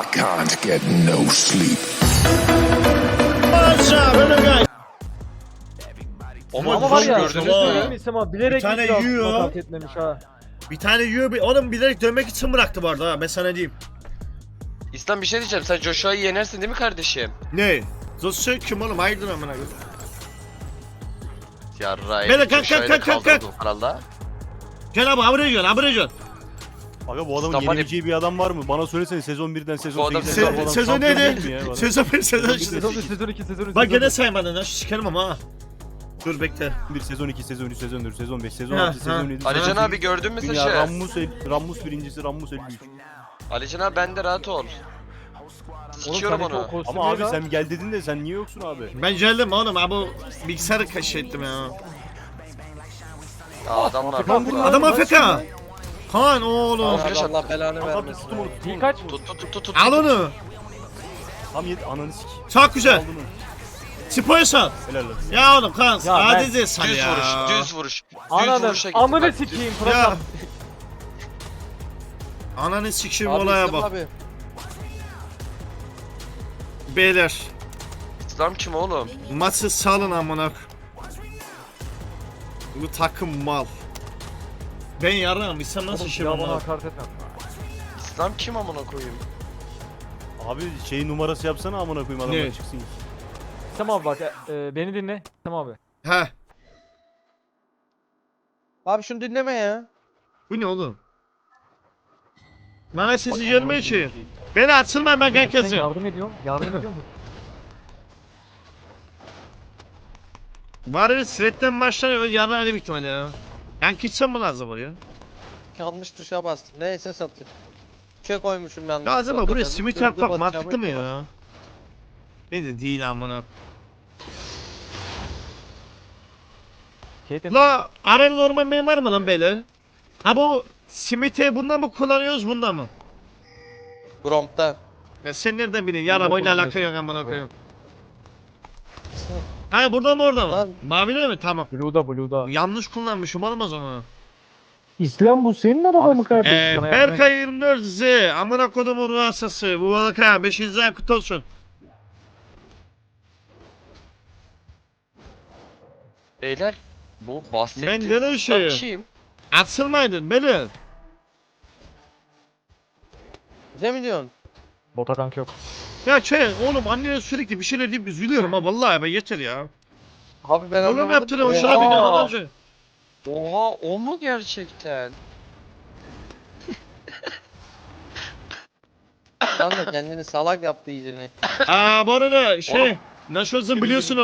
I can't get no sleep. Ama, Ama var ya mü? Ama bilerek Bir tane hiç yiyor. etmemiş ha. Bir tane yiyor bir oğlum bilerek dönmek için bıraktı bu arada ha ben sana diyeyim. İslam bir şey diyeceğim. Sen Joshua'yı yenersin değil mi kardeşim? Ne? Zosu kim oğlum hayırdır amına koyayım. Yarrayı. Beyler, kalk, kalk, kalk, kalk, Kanalda. Gel abi abone gel abone gel. Aga bu adamın Stefani- yenebileceği bir adam var mı? Bana söylesene sezon 1'den Bu sezon adam 8'e kadar bu Se adam sezon şampiyon neydi? değil mi ya? Bana- Sezon bir sezon Sezon işte. Sezon 3, sezon 2, sezon 3. Bak gene saymadın ha sikerim ama ha. Dur bekle. bir sezon 2, sezon 3, sezon 4, sezon 5, sezon Ha, 6, sezon ha. 7. Alican sezon abi gördün mü Dünya saçı? Rammus, el, Rammus birincisi, Rammus 53. Alican abi ben de rahat ol. Sikiyorum onu. Ama abi sen gel dedin de sen niye yoksun abi? Ben geldim oğlum abi bu bilgisayarı kaşettim ya. Aa, adamlar. Adam AFK. Kaan oğlum. Flash. Allah belanı Abi vermesin. tuttum onu. tuttum İyi onu. kaç? Tut tut tut tut tut. Al onu. Tam yedi ananı sik. Çok güzel. Onu. Spor sat. Helal olsun. Ya oğlum Kaan Ya ben- hadi de sen Düz ya. vuruş, düz vuruş. Düz Ananı vuruşa gitti. amını Bak, sikeyim Ya. Fırat. Ananı sikeyim Abi olaya bak. Abi. Beyler. İslam kim oğlum? Maçı salın amına. Bu takım mal. Ben yararım. İnsan nasıl Oğlum şey ya bana bana? hakaret etme. İslam kim amına koyayım? Abi şey numarası yapsana amına koyayım adamlar Ne? çıksın. Tamam abi bak e, beni dinle. Tamam abi. He. Abi şunu dinleme ya. Bu ne oğlum? Bana sesi gelmiyor ki. Beni açılma ben Sen yardım ediyorum. Yardım ediyor mu? Var ya Sret'ten başlar yarın hadi büyük ihtimalle ya. Gank gitsem mi lazım oraya? Yanlış tuşa bastım. Neyse satayım. Şey koymuşum yanlış. Ya acaba buraya simit batacağımı- mantıklı mı ya? Ne de değil amına. La arena normal memar mı lan böyle? Ha bu simiti bundan mı kullanıyoruz bundan mı? Gromp'ta. Ya sen nereden biliyorsun? Ya arabayla kullanıyorsun. alaka yok amına koyayım. Ha burada mı orada mı? Lan. Maviler mi? Tamam. Blue'da Blue'da. Yanlış kullanmışım olmaz ama. İslam bu senin araba mı kardeşim? Ee, Sana Berkay 24 Z. Amına kodumun ruhasası. Bu balaka 5. ay kutlu olsun. Beyler bu bahsettiğim Ben de şey- İslam kim? Atılmaydın beni. Bize mi diyorsun? Bota tank yok. Ya şey oğlum annene sürekli bir şeyler deyip üzülüyorum ha vallahi ben yeter ya. Abi ben Oğlum anlamadım. yaptığını Oha! hoşuna bir daha önce. Oha o mu gerçekten? Lan da kendini salak yaptı iyicini. Aa bu arada şey nasıl olsun biliyorsun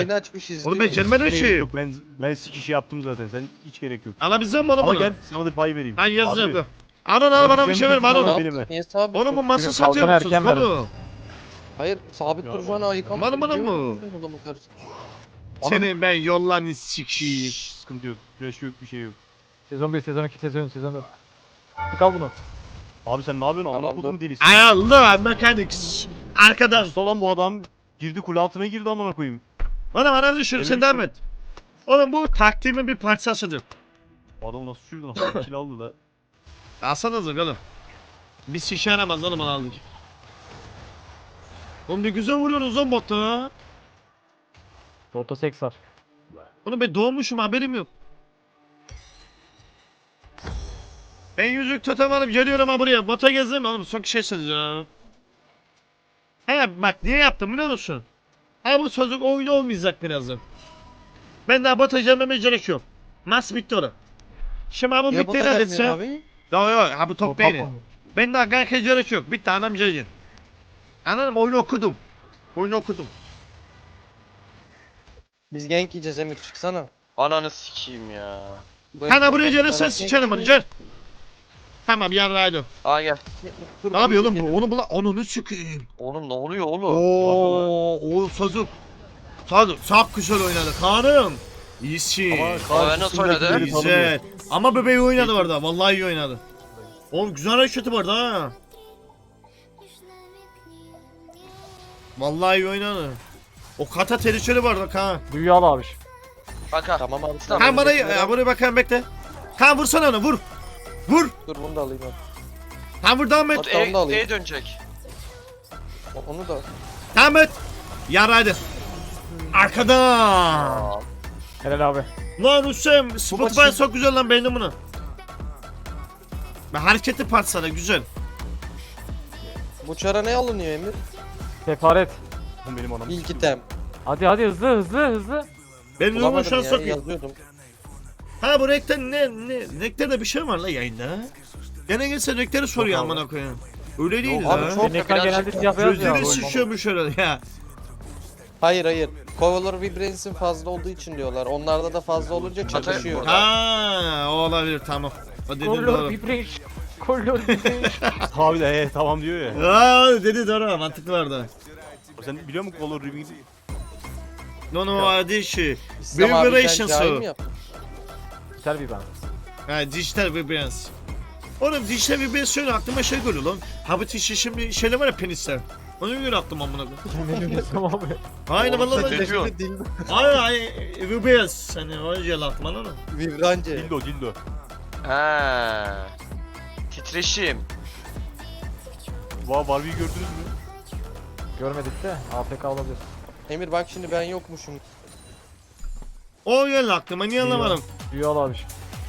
beni açmış izliyor. Oğlum ben gelmeden Gerek şey. yok ben ben sik işi yaptım zaten sen hiç gerek yok. Alabileceğim mi oğlum Ama bunu? gel sana da pay vereyim. Ben yazacağım Abi, da. Anıl al bana bir şey ver Benim Anıl. kafam- Benim. Niye sabit? Oğlum bu masa satıyor musunuz erken verin. oğlum? Hayır sabit duracağına ayıkan. Bana bana mı? Senin ben yollarını sikeyim. Şşş, sıkıntı yok. Flash yok bir şey yok. Sezon 1, sezon 2, sezon 3, sezon 4. Tık al bunu. Abi sen ne yapıyorsun? Amına kodum delisi. Ay Allah mekanik. Arkadan. Hasta lan bu adam girdi kule altına girdi amına koyayım. Bana bana düşür sen devam et. Oğlum bu taktiğimin bir parçasıdır. Bu adam nasıl sürdü lan? Kill aldı da. Alsanıza oğlum. Biz şişe yaramaz oğlum onu aldık. Oğlum ne güzel vuruyorsunuz lan botta ha. Bota seks var. Oğlum ben doğmuşum haberim yok. Ben yüzük tutamadım geliyorum ha buraya. Bota gezdim oğlum son şey söyleyeceğim. He bak niye yaptım biliyor musun? Ha bu çocuk oyun olmayacak birazdan. Ben daha bota gelmeme gerek yok. Mas bitti orada. Şimdi Ya bu bitti kadar ne mı dese? abi? Yok yok ha bu top yapma. Ben daha kanka gerek yok. Bitti anam gelin. Anladın mı? Oyunu okudum. Oyunu okudum. Biz gank yiyeceğiz Emir çıksana. Ananı sikeyim ya. Hani buraya gelirsen Gank sıçarım onu gel. Tamam yarraydım. Aa gel. Dur, Ne yapıyor oğlum bu? Onu bula onu çıkayım. Oğlum ne oluyor oğlum? Oo, o sazuk. Sazuk çok güzel oynadı. Kanım. İyisin. Nasıl oynadı? Güzel. Ama bebeği oynadı orada. Vallahi iyi oynadı. Oğlum güzel hareketi vardı ha. Vallahi iyi oynadı. O kata tehlikeli vardı kan. Büyüğü al abi. Kanka. Tamam abi. Tamam, Kan bana ya, buraya bakayım bekle. Kan vursana onu vur. Vur. Dur bunu da alayım abi. Ha mı? Batu Tamam da E, alayım. E dönecek. O- Onu da Tamam et. Yaraydı. Arkadan. Helal abi. Lan Hüseyin Spotify çok güzel lan beğendim bunu. Ben hareketli parçaları güzel. bu çara ne alınıyor Emir? Sefaret. Bu benim anam. İlk item. Hadi hadi hızlı hızlı hızlı. Benim yorumu Bulamadım şu an ya sokuyor. yazıyordum. Ha bu renkten ne ne renklerde bir şey var la yayında. Gene gelse renkleri soruyor Yok abi. amına koyayım. Öyle değil Abi la. çok- Senin ekran birazcık genelde siyah beyaz ya. Gözleri şişiyormuş öyle ya. Hayır hayır. Color Vibrance'in fazla olduğu için diyorlar. Onlarda da fazla olunca çatışıyor. burada. Ha o olabilir tamam. O dedi Kolor doğru. Kolor vibration. Abi de he tamam diyor ya. Aa dedi doğru mantıklı vardı. Sen biliyor musun Color Ribbing'i? No no adi şey. İslam abi sen Vibration cahil su. mi yaptın? Bir ben. Ha dijital vibrans. Oğlum dijital vibrans şöyle aklıma şey geliyor lan. Ha bu tişi şimdi şeyler var ya penisler. Onu göre aklıma amına koyayım. Ne diyorsun abi? Sen ne diyorsun? Dildo. Ay ay. Hani o gel aklıma lan. o. Vibrance. Dildo dildo. Ha. Titreşim. Vay Barbie'yi gördünüz mü? Görmedik de AFK olabilir. Emir bak şimdi ben yokmuşum. O gel aklıma niye anlamadım. Büyü al abi.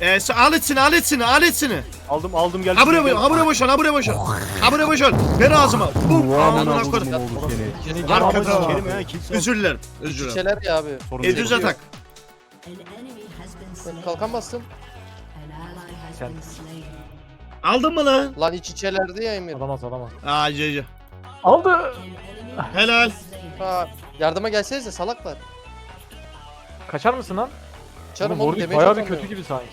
Eee sen al etsini al etsini al etsini. Aldım aldım geldim. Ha buraya ha buraya boşal ha buraya boşal. Ha buraya boşal. Ver ağzıma. Bum. Amına koydum. Arkada. Özür dilerim. Özür dilerim. Şişeler ya abi. Sorun değil. Edüz atak. Ben kalkan bastım. Sen Aldın mı lan? Lan iç içelerdi ya Emir. alamaz alamaz. Aa cece. Aldı. Helal. Ha, yardıma gelsenize salaklar. Kaçar mısın lan? Çarım Oğlum oğlum bayağı bir kötü gibi sanki.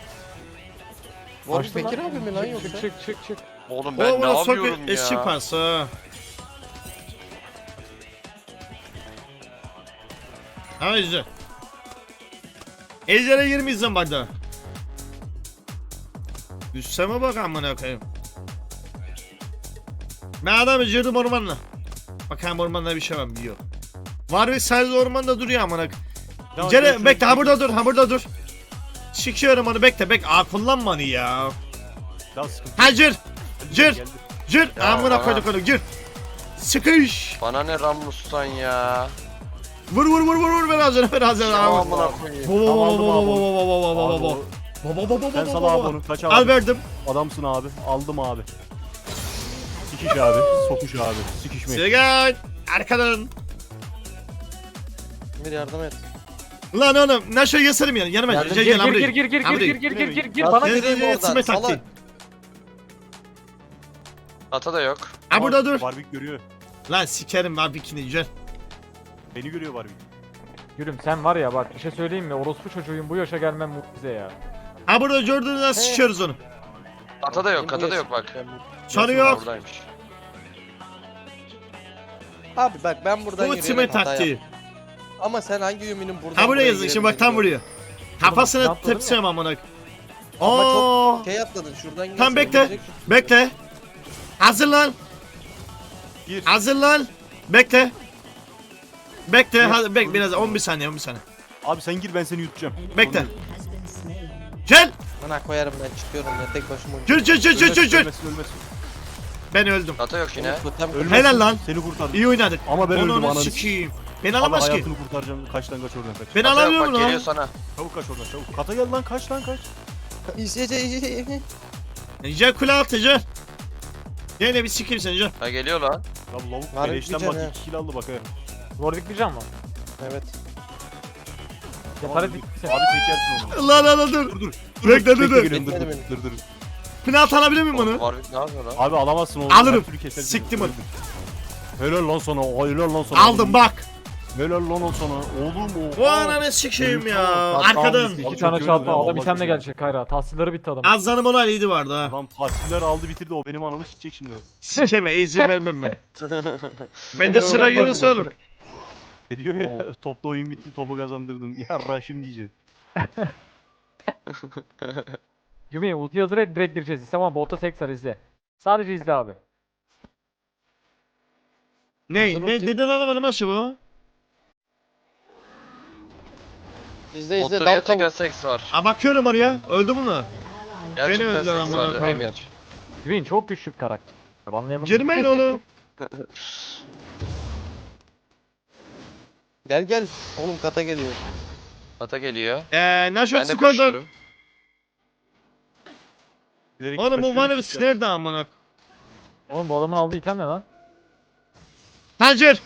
Warwick Kaçtı Bekir lan. abi mi lan yoksa? Çık çık çık çık. Oğlum ben ne yapıyorum eski ya? pası. Ha güzel. Ejder'e 20 izlen bak da. Üsteme bak amına koyayım. Ben adamı girdim ormanla. Bakayım ormanda bir şey var mı? Yok. Var bir sadece ormanda duruyor amına koyayım. Cere bekle ha burada dur ha burada dur. Çıkıyorum onu bekle bekle. Aa kullanma onu ya. Sıkıntı. Ha gir. Gir. Geldi. Gir. Ya, Amına koyduk onu gir. Sıkış. Bana ne Rammus'tan ya? Vur vur vur vur vur ver ağzına ver ağzına. Amına koyayım. Bo bo Tamam, bo aldım abi. bo bo bo bo bo Abi bo bo. o- Bo bo bo bo Ben bo sana bo abi bo. onu kaç abi. Al verdim. Adamsın abi. Aldım abi. Sikiş abi. Sokuş abi. Sikişmek. Sigan. Arkadan. Emir yardım et. Lan oğlum ne şey yeserim yani yanıma Yardım- gel Gir gel gir gel gir gir gir gir gir gir gir gir gir bana Gel gir. gel gel oradan, salak. Ata da yok. Ha burada dur. Barbie görüyor. Lan sikerim abi bikini gel. Beni görüyor Barbie. Gülüm sen var ya bak bir şey söyleyeyim mi? Orospu çocuğuyum bu yaşa gelmem mucize ya. Ha burada gördüğünüzden sıçıyoruz onu. Ata da yok, ata da bu yok bak. yaşım- Sarı Ha, yok. Buradaymış. Abi bak ben buradan Bu time hata taktiği. yaptım. Ama sen hangi yümünün buradan Ha buraya yazın şimdi bak tam buraya. Kafasına atladın ya. tepsem amına. Ama çok Oo. Şey atladın şuradan gidersen Tam bekle. Bekle. Hazırlan. Gir. Hazırlan. Bekle. Bekle. Ha, bek biraz 11 saniye 11 saniye. Abi sen gir ben seni yutacağım. Bekle. Gel. Bana koyarım ben çıkıyorum ya tek başıma. Gir gir gir gir gir Ölmesin, gir. ölmesin, ölmesin. Ben öldüm. Ata yok yine. Helal lan. Seni kurtardım. İyi oynadık. Ama ben öldüm Onu ananı. sikeyim. Beni Abi alamaz ki. hayatını kurtaracağım. Kaçtan kaç oradan kaç. Beni Ata yok alamıyor bak mu geliyor lan? sana. Çabuk kaç oradan çabuk. Kata gel lan kaç lan kaç. Gel kule altı gel. Gene bir sikeyim seni gel. Ha geliyor lan. Ya bu lavuk beleşten bak ha. 2 kill aldı bak ha. Warwick bir can mı? Evet. Sefaret Abi bitti. çekersin onu. Lan lan lan dur. Dur dur. Bekle dur Bekle dur. geliyorum dur dur Bekledim dur dur. Penaltı alabilir miyim Oğlum onu? Warwick ne yapıyor lan? Abi alamazsın oğlum. Alırım. Her türlü. Siktim onu. Helal lan sana. Helal lan sana. Aldım bak. Helal lan o sana. Oğlum o. Bu ananı sikeyim ya. Arkadan. İki tane ya, adam itemle gelecek Kayra. Tahsilleri bitti adam. Azlanım olan iyiydi vardı ha. Adam tahsiller aldı bitirdi o benim anamı sikecek şimdi. Sikeme izin vermem ben. Bende sıra gelirse olur. Diyor ya topla oyun bitti topu kazandırdım. Ya Raşim diyecek. Yumi ulti hazır et direkt gireceğiz. İstem ama bota tek sar izle. Sadece izle abi. Ne? Ne dedin anlamadım nasıl bu? İzle izle dal seks var. Ha bakıyorum oraya. Öldü mü lan? Gerçekten öldüler seks amına var koyayım. Emir. Yumi çok güçlü bir karakter. Banlayalım. Girmeyin oğlum. Gel gel. Oğlum kata geliyor. Ata geliyor. Eee Naşo Ben de skordan. koşuyorum. Bilerek Oğlum bu bana bir sinir de amına. Oğlum bu adamın aldığı item ne lan? Tancır.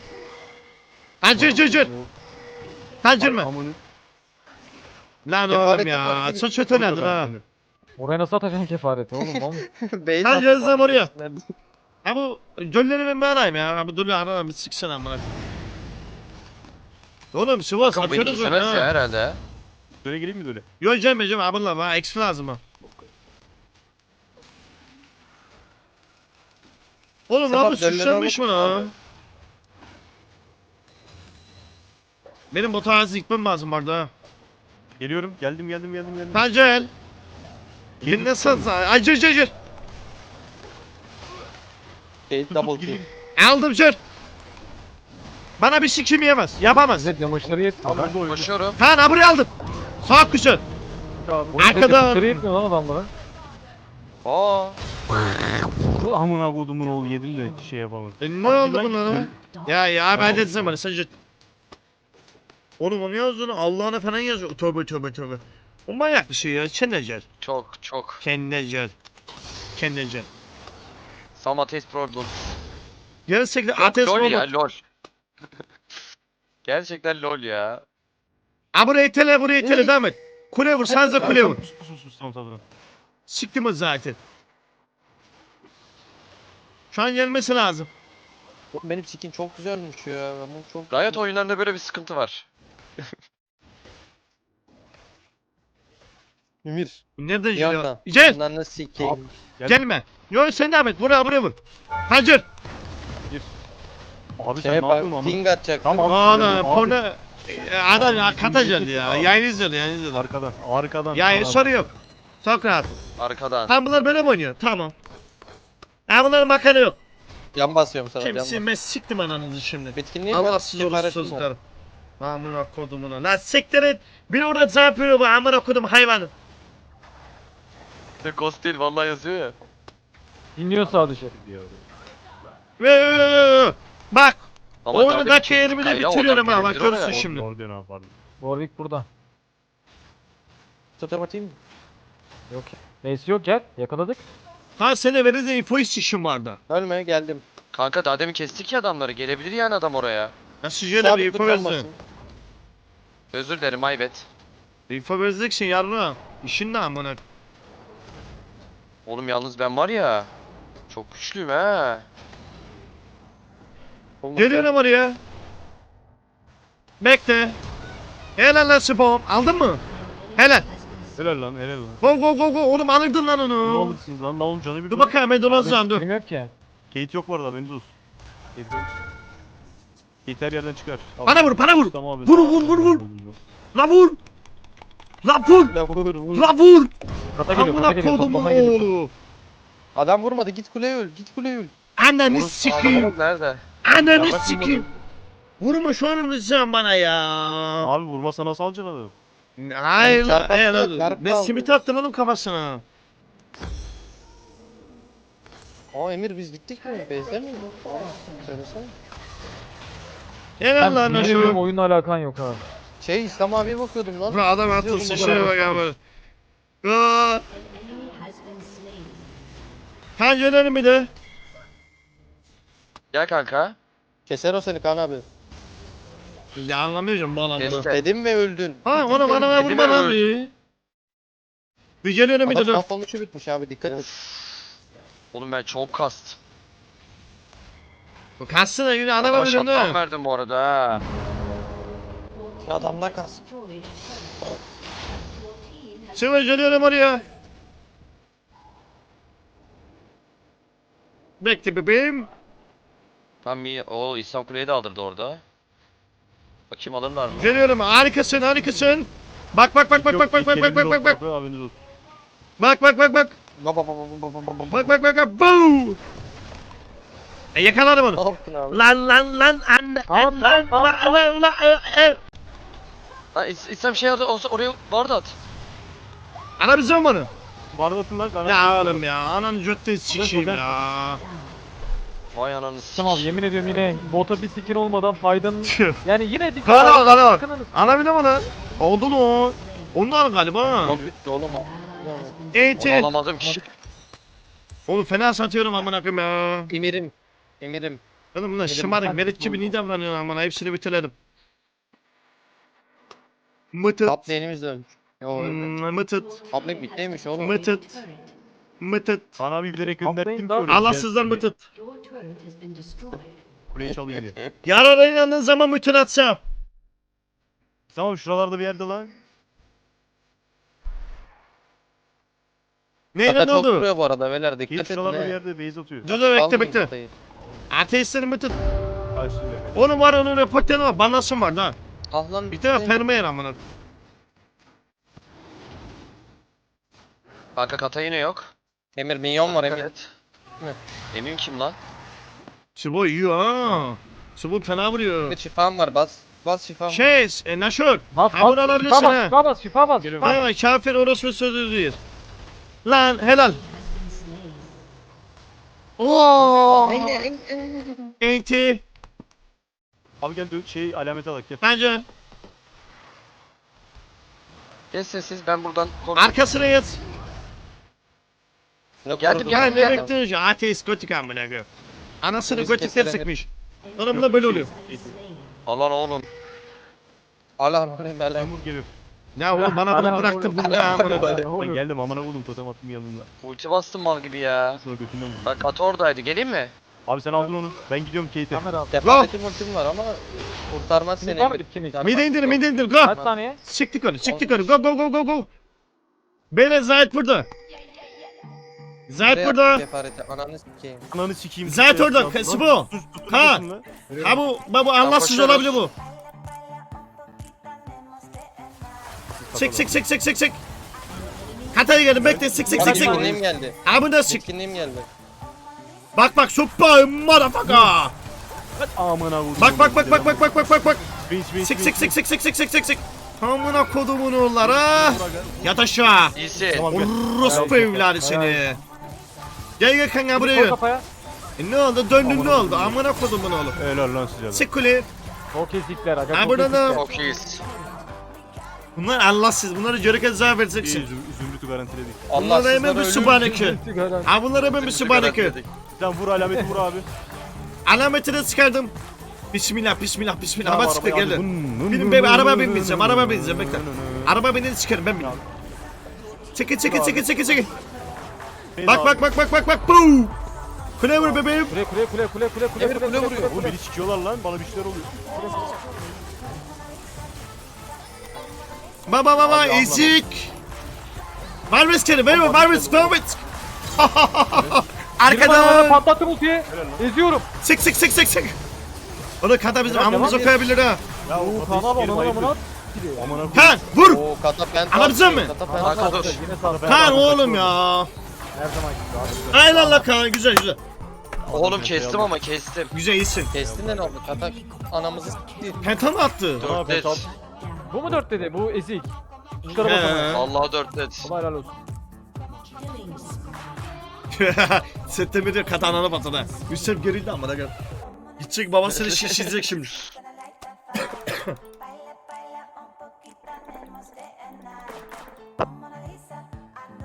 Tancır cırcır. Tancır mı? Amını- Lan oğlum ya. Çok kötülendin ha. Oraya nasıl atacaksın kefareti oğlum oğlum. Beyin Tancır yazdım oraya. Ha bu gölleri ben arayayım ya. Ha bu dur arayayım bir siksen amına. Oğlum Sivas Beni atıyoruz kesemez ya ha. herhalde. Böyle geleyim mi böyle? Yok Cem Cem abla bana eksi lazım ha. Oğlum lan bu Sebat, dölleri suçlanmış alıp- mı lan? Benim bu tarzı gitmem lazım vardı ha. Geliyorum. Geldim geldim geldim geldim. Tancel. Yine satsa. Ay cır cır cır. Şey, double kill. Aldım cır. Bana bir sikim yemez. Yapamaz. Zed yamaçları yetmiyor lan. Koşuyorum. Kaan ha buraya aldım. Sağ kuşun. Oğlum Arkadan- yamaçları yetmiyor lan adamlara. Aa. Amına kodumun oğlu yedim de şey yapamadım. E, ne oldu bunlara? Ya ya ben dedim bana sen. Oğlum onu yazdın Allah'ına falan yazıyor. Tövbe tövbe tövbe. O manyak bir şey ya. Kendine gel. Çok çok. Kendine gel. Kendine gel. Some ateist problem. Gerçekten Çok ateş lol ya lol. Gerçekten lol ya. Ha buraya itele buraya itele devam et. Kule vur sen de kule vur. Sus sus sus tamam tamam. Siktim o zaten. Şu an gelmesi lazım. Benim skin çok güzelmiş ya. Ben bunu çok... Riot oyunlarında böyle bir sıkıntı var. Ümir. Nereden geliyor? Yankan. Gel. Nasıl sikeyim? Gel. Gelme. Yok sen devam et. Buraya buraya vur. Hacır. Abi sen Şey ne yapıyorsun bak ama? ping atacak. Tamam. Ana Abi. porno. E, Adam ya katacaksın ya. Yayın izliyordu yayın izliyordu. Arkadan. Arkadan. Ya Abi. soru yok. Çok rahat. Arkadan. Tam bunlar böyle mi oynuyor? Tamam. Ha bunların makara yok. Yan basıyorum sana. Yan Kimsin bas. ben siktim ananızı şimdi. Bitkinliği Allah var. sizi orası sözler. Amına kodumuna. Lan siktir et. Bir orada ne yapıyor bu amına kodum hayvanı. Ghost değil vallahi yazıyor ya. İniyor sağ dışı. Bak. Ama dakika geçiyor. yerimi de Kayra bitiriyorum oradan ha. Bak oraya. görürsün Doğru- şimdi. Doğru diyorsun abi pardon. Warwick burada. Totem atayım mı? Yok ya. Neyse yok gel. Yakaladık. Ha sene veririz info işim vardı. Ölme geldim. Kanka daha demin kestik ya adamları. Gelebilir yani adam oraya. Nasıl şöyle bir Sabit info dur versin. kalmasın. Özür dilerim aybet. Info vereceksin yarına. İşin ne amına. Oğlum yalnız ben var ya. Çok güçlüyüm ha. Oğlum, Geliyorum oraya. Bekle. Helal lan spam. Aldın mı? Helal. Helal lan helal lan. Go go go go. Oğlum alırdın lan Ne onu. alırsınız lan? Ne oğlum canı bir Dur bakayım ben dolaşacağım dur. Yok ki. Kate yok bu arada beni dur. Kate yok. Kate her yerden çıkar. Al. Bana vur bana vur. Tamam abi. Vur, vur, vur, vur. La vur. La vur. Vur vur. La vur. Kata geliyor kata Amına geliyor. kodumun Toplama geliyor. oğlu. Adam vurmadı git kuleye öl. Git kuleye öl. Ananı Oğlum, sikeyim. adam Nerede? Ananı Ya bak sikeyim. Vurma şu an lütfen bana ya. Abi vurmasa nasıl alacaksın adamı? Hayır. Çarpı Hayır Ben aldı. simit attım oğlum kafasına. Aa Emir biz gittik mi? Bezde mi? Söylesene. Helal Ben lan bilmiyorum şu. oyunla alakan yok abi. Şey İslam abiye bakıyordum lan. Bu adam Diyorum, şişeye bak abi. Aa. Pencerelerim bir de. Gel kanka. Keser o seni Kaan abi. Ya anlamıyorum bana. Kes. Dedim ve öldün. Ha ona bana ver vurma lan bir. Bir geliyorum bir de Adam dur. kafanın uçu bitmiş abi dikkat et. Oğlum ben çok kast. Bu kaçsana yine adama Ama şaptan ha. verdim bu arada ha. Adamda kas. Şimdi geliyorum oraya. Bekle bebeğim. Tam iyi. O İslam Kuleyi de aldırdı orada. Bakayım alırlar mı? Geliyorum harikasın harikasın. Bak bak bak bak bak bak bak bak bak bak bak Abiniz olsun. bak bak bak bak baba. bak bak bak bak buu. E yakaladım onu. Ne yaptın abi? Lan lan lan anne. Lan lan lan lan e, e. İslam şey orada olsa oraya vardı at. Ana bizim onu. Bardatın lan kana. Ya oğlum ya ananı götten sikeyim ya. Vay ananı Tamam sikeyim. yemin ediyorum yine bota bir skin olmadan faydanın yani yine dik Kana bak kana bak. Kananız. Ana bile bana. Oldu mu? Onlar galiba. Çok bitti oğlum. Onu Eğitim. alamadım ki. Oğlum fena satıyorum amına koyayım ya. Emirim. Emirim. Oğlum bunlar şımarık merit gibi niye davranıyorlar amına hepsini bitirelim. Lane'imiz de ölmüş. Yo öyle. Hmm, Mıtıt. Lane bittiymiş oğlum. Mıtıt. Mıtıt. Kaan abi bilerek gönderdim. Allahsızlar mıtıt. Kuleyi çalıyor diye. Yarara inandığın zaman mıtın atsam. Tamam şuralarda bir yerde lan. Neyle ne çok oldu? vuruyor bu arada beyler dikkat edin. şuralarda bir he. yerde base atıyor. Dur dur bekle Almayın bekle. katayı. Ateistlerin mıtıt. Karşıyla. Onun var onun reporteri var. Banlasın var da. Ah lan Bir tane bitti. permeyen amına. Kanka kata yine yok. Emir minyon var Emir. Evet. Mi? Emin kim lan? Çubuğu yiyor ha. Çubuğu fena vuruyor. Bir şifam var bas. Bas şifam. Şey, e, Naşör. Bas Ha, bunu bas. alabilirsin Şifa bas, ha. şifa bas, şifa bas. Vay vay kafir orospu sözü diyor. Lan helal. Oo. Enti. Abi gel dön şey alamete alak gel. Bence Geçsin siz ben buradan konuş. arkasına yat. Ne Geldim, geldim. ne bekliyorsun? Ateist gotik amına koyayım. Anasını Biz gotikler keselim. sıkmış. Oğlum da böyle oluyor. Alan oğlum. Allah rahmet eylesin. Yağmur geliyor. Ya oğlum bana bunu bıraktın oğlum. bunu ya amına. Ne Ben oluyor? geldim amına koydum totem attım yanında. Ulti bastım mal gibi ya. Sonra götünden vurdum. Bak kata oradaydı. Geleyim mi? Abi sen aldın onu. Ben gidiyorum Kate'e. Kamera al. Defanetim ultim var ama kurtarmaz seni Var mı. Mide indir mide indir go. Kaç saniye? Çıktık onu çıktık onu go go go go go. Beyler Zahit burada. Buraya burada. Kefareti ananı sikeyim. Ananı sikeyim. Zahit orada, lan, bu. Ha. Ha bu, bu, bu Allahsız olabilir bu. Sık sık sık sık sık sık. Kataya gelin bekle sık sık sık sık. bitkinliğim geldi. Abi da sık. Bitkinliğim geldi. Bak bak super motherfucker. Amına koydum. Bak bak bak bak bak bak bak bak bak. Sık sık sık sık sık sık sık sık sık. Amına kodumun oğulları. Yat aşağı. İyisi. Tamam gel. Orospu evladı seni. Gel gel kanka Koy buraya. kafaya. E, ne oldu döndün ne oldu? Amına kodumun oğlum. Helal lan size. Sık kule. Çok ezikler aga. Ha, çok burada da- ezikler. Çok iyiyiz. Bunlar Allahsız. Bunları cörek zar İyi vereceksin. züm- zümrütü garantiledik. Allah Bunlara hemen bir sübhaneke. Ha bunlara hemen bir sübhaneke. Sen vur alameti vur abi. Alametini çıkardım. Bismillah bismillah bismillah. Araba çıktı geldi. Benim vın, bebe vın, araba binmeyeceğim. Araba vın, bekle. Araba beni çıkarım ben bineyim. Çekil çekil çekil çekil çekil. Bak bak bak bak bak bak. Boom. Kule vur bebeğim. Kule kule kule kule kule kule kule kule vuruyor. Oğlum beni sikiyorlar lan. Bana bir şeyler oluyor. Ba ba ba ba ezik. Marvis kere benim Marvis Marvis. Arkadan. Patlattım ultiyi. Eziyorum. Sik sik sik sik sik. Onu kata bizim amımızı koyabilir ha. Ya o kana bak ona buna Kan vur. Amımızı mı? Kan oğlum ya. Her zaman gibi abi. Aynen la kan güzel güzel. Oğlum kestim ama kestim. Güzel iyisin. Kestin de ne oldu? Kata anamızı sikti. Penta mı attı? Aa, Dört net. Bu mu dört dedi? Bu ezik. He. bakalım. Allah'a dört net. Allah helal olsun. Sette bir de katanana patladı. Üstem gerildi amına gel. Gidecek babasını şişirecek şimdi.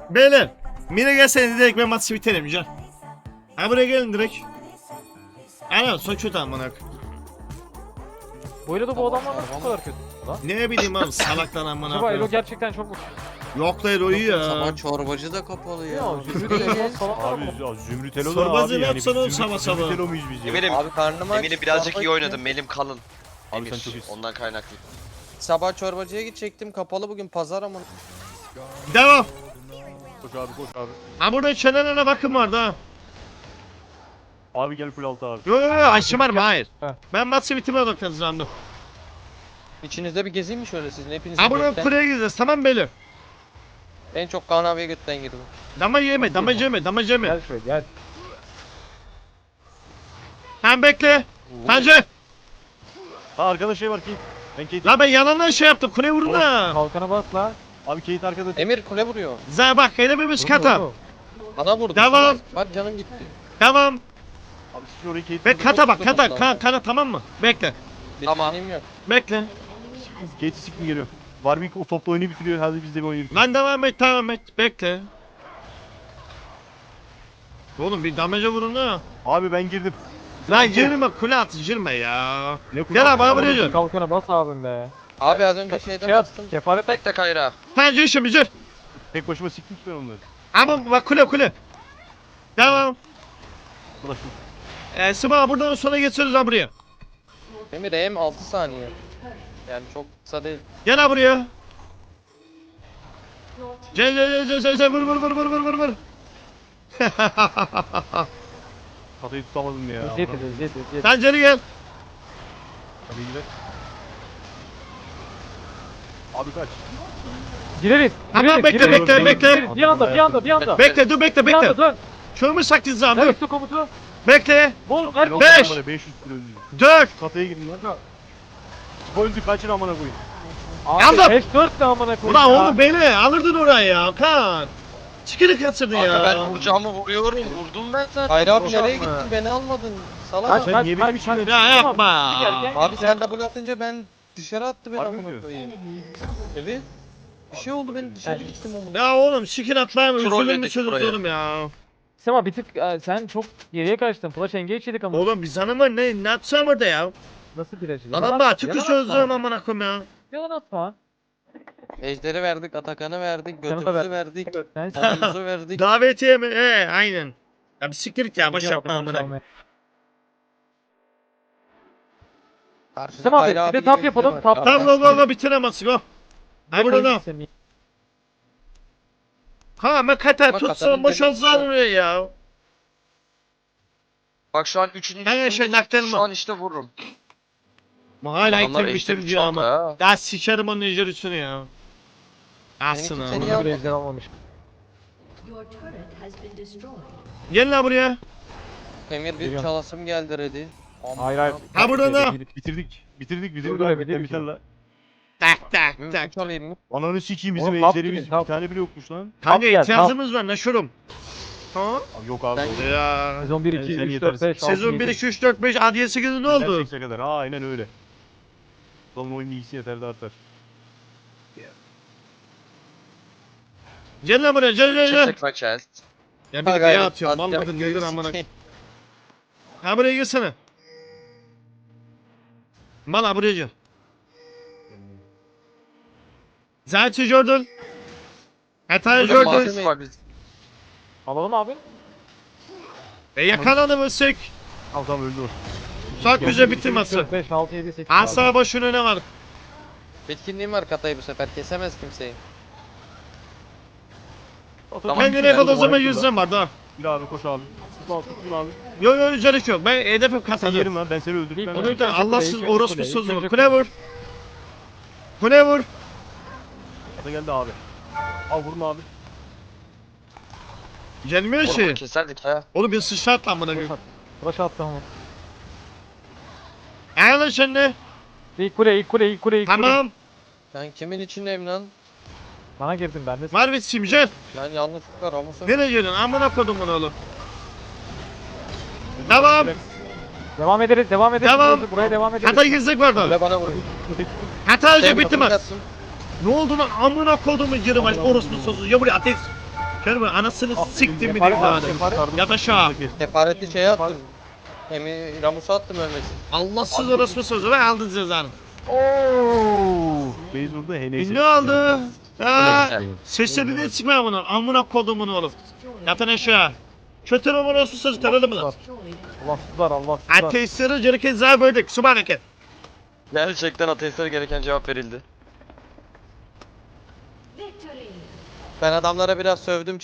Beyler, Mine gelsene direkt ben maçı biterim can. Ha buraya gelin direkt. Ana son kötü amına. koyayım. Böyle de bu adamlar nasıl bu kadar kötü? Lan. Ne bileyim abi salaktan amına. Acaba Elo koyayım. gerçekten çok mu? Yok la Elo'yu ya. Sabah çorbacı da kapalı ya. Ya Zümrüt Elo falan var Abi ya Zümrüt Elo da abi yani. yapsana oğlum Zümrüt- sabah sabah. Zümrüt Elo muyuz biz ya? Eminim. Abi karnım aç. Emin'i birazcık iyi oynadım. Melim kalın. Abi Emir, sen çok iyisin. Ondan kaynaklı. Sabah çorbacıya gidecektim kapalı bugün pazar ama. Devam. Koş abi koş abi. Ha burada çenenene bakım vardı ha. Abi gel full altı abi. Yo yo yo aşımarım hayır. Heh. Ben maçı bitirmeye odaklanacağım. İçinizde bir gezeyim mi şöyle sizin hepiniz? Ha burada gökten- kuleye gideceğiz tamam beyler. En çok Kaan abiye götten girdim. Dama yeme, dama yeme, dama yeme. Gel şuraya gel. Sen bekle. Bence. Ha arkada şey var Kate. Ben Kate. La ben yalandan şey yaptım. Kuleye vurun ha. Kalkana bas la. Abi Kate arkada. Emir kule vuruyor. Zay bak hele bir Vurma, kata. Bana vurdu. Devam. Bak canım gitti. Tamam. Abi siz orayı Kate Bek kata bak kata kan, kana tamam mı? Bekle. Tamam. yok. Bekle. Kate siktim geliyor. Warwick o topla oyunu bitiriyor. Hadi biz de bir bitirelim. Lan devam et devam et. Bekle. Oğlum bir damage'a vurun ha. Abi ben girdim. Lan girme kule at girme ya. Ne Gel abi abi buraya. Kalkana bas abim be. Abi az önce şeyden Şey at. bastım. Kefaret Tek tek hayra. Sen gir şimdi gir. Tek başıma siktim ben onları. Ama bak kule kule. Devam. Ulaşım. Ee, Sıma buradan sonra geçeriz ha buraya. Emir em 6 saniye. Yani çok kısa değil. Gel ha buraya. Gel gel gel gel gel, gel vur vur vur vur vur vur vur. Katayı tutamadım ya. Ziyet edin ziyet edin ziyet. Sen geri gel. Hadi gidelim. Abi kaç. Gireriz. Tamam, gireriz, bekle, gireriz, bekle, gireriz, bekle. gireriz. Bir anda bir anda bir anda. Bekle dur bekle Bir anda bekle. dön. Çömür saklı zaman Ver dur. üstü komutu. Bekle. Bol ver. Beş. olsam bana 500 kilo öldüm. Dört. Kataya girin lan. Öldü kaçın amına koyayım. Abi Yandım. 5 4 ne amına koyayım. Ulan ya. oğlum beni alırdın oraya ya kan. Çıkını kaçırdın Kanka ya. ben vuracağımı vuruyorum. Vurdum ben zaten. Hayır abi nereye gittin? Beni almadın. Salak. Kaç Sen kaç niye kaç kaç. Ya yapma. Abi sen double atınca ben dışarı attı beni Harbi amına koyayım. Evet. Bir şey oldu ben dışarı gittim ama. Ya oğlum şikin atlayma Troll üzülün mü çocuk oğlum ya. Sema bir tık e, sen çok geriye kaçtın. Flash engage yedik ama. Oğlum biz hanıma ne ne yapsam orada ya. Nasıl bir acı? Lan ama açık sözlüğüm amına koyayım ya. Yalan atma. Ejder'i verdik, Atakan'ı verdik, da götümüzü ver. verdik, Sen Tanrımızı verdik. Davetiye mi? He aynen. Ya bir siktir git ya boş yapma amına. koyayım. Karşıda Sema abi bir de tap yapalım. Tap. Tamam go go go bitiremezsin. Ha burada da. Ha ben kata Ama tutsun boşalsın oraya ya. Bak şu an üçüncü. Ben şey naklerim Şu an işte vururum. Hala eşitlik bitirici ama. ya. Ya sikerim onun ejder üstüne ya. Aslında. seni bir ejder almamış. Your turret has been destroyed. Gel lan buraya. Emir bir çalasım geldi ready. Hayır hayır. Ha burada da. Bitirdik. Bitirdik bitirdik. Dur, Abi, bitirdik. biter la. Tak tak tak. çalayım? Ananı sikeyim bizim Oğlum, ejderimiz bir tane bile yokmuş lan. Kanka gel, ihtiyacımız var Naşurum. Tamam. Abi yok abi. Ben- oldu. Ya. Sezon 1 2 Sen 3 4 yetersin. 5 6 Sezon 1 2 3 4 5 Adiye 8'de ne oldu? 80'e kadar. Ha, aynen öyle. Lan oyun ilgisi yeter de artar. Gel lan buraya gel gel gel. Çek chest. Ya bir de gayret. ya atıyorum. At- Mal mıkın gelir amına. Sikeyim. Ha buraya gelsene. Bana gel. Zaten Jordan. Hatay Hocam Jordan. mahsus var biz. Alalım abi. E yakalanmışsın. Tamam tamam öldü o. Çok güzel bitirmesi. 4 5 6 7 8. Asla başına ne var? Bitkinliğim var Katay'ı bu sefer kesemez kimseyi. Tamam, Ben nereye kadar o zaman yüzden var da. Bir abi koş abi. Tut abi tut abi. Yok yok gerek yok. Ben hedefim Sen lan ben seni Ben Onu da Allahsız orospu sözü Kule vur. Kule vur. Ata geldi abi. Al vurma abi. Gelmiyor Oğlum ki. keserdik ha. Oğlum bir sıçrat lan buna. Flash at. Flash attı ama. Aynen ne? İlk kule ilk kule ilk kule ilk kule. Tamam. Ben kimin içindeyim lan? Bana girdin ben de. Var ve simcel. Ben yanlışlıkla Ramos'a Nereye girdin? Amına kodum bunu oğlum. Tamam. Devam ederiz devam ederiz. Devam. Buraya- Buraya devam ederiz. Hata girecek var da. Bana vurdu. Hata önce Şey, bitti mi? Ne oldu lan? Amına kodumu yarım aç orospu sözü. Ya buraya ateş. Gel buraya anasını siktim mi bari. kefaret. Yat aşağı. Kefareti şeye attım. Emir Ramos'a attım ölmesin. Allahsız orospu sözü ve aldın cezanı. Ooo. Beyz vurdu he E, neyse. ne oldu? Ha? Sesleri de çıkmıyor bunun. Amına kodumun oğlum. Yatın aşağı. Kötü numara orospu sözü tanıdı mı lan? Destroyed. Allahsızlar Allahsızlar. Ateistleri gereken zarar verdik. Subhaneke. Gerçekten ateistlere gereken cevap verildi. Victory. Ben adamlara biraz sövdüm.